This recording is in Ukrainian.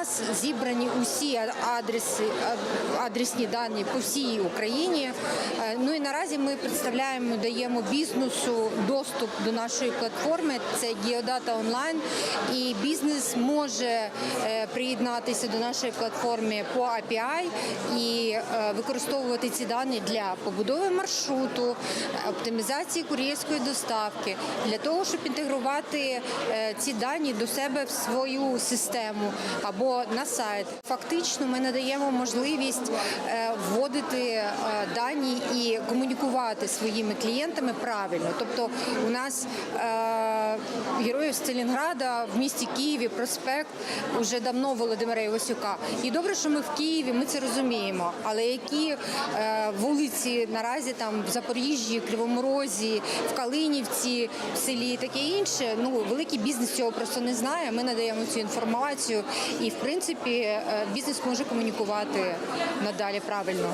нас зібрані усі адреси, адресні дані по всій Україні. Наразі ми представляємо, даємо бізнесу доступ до нашої платформи. Це Geodata Online, і бізнес може е, приєднатися до нашої платформи по API і е, використовувати ці дані для побудови маршруту, оптимізації кур'єрської доставки, для того, щоб інтегрувати е, ці дані до себе в свою систему або на сайт. Фактично, ми надаємо можливість вводити дані і комунікувати своїми клієнтами правильно. Тобто, у нас е, героїв Сталінграда в місті Києві проспект уже давно Володимира Івасюка. І добре, що ми в Києві, ми це розуміємо. Але які е, вулиці наразі там в Запоріжжі, Кривому Розі, в Калинівці, в селі, таке інше. Ну великий бізнес цього просто не знає. Ми надаємо цю інформацію, і в принципі е, бізнес може комунікувати надалі правильно.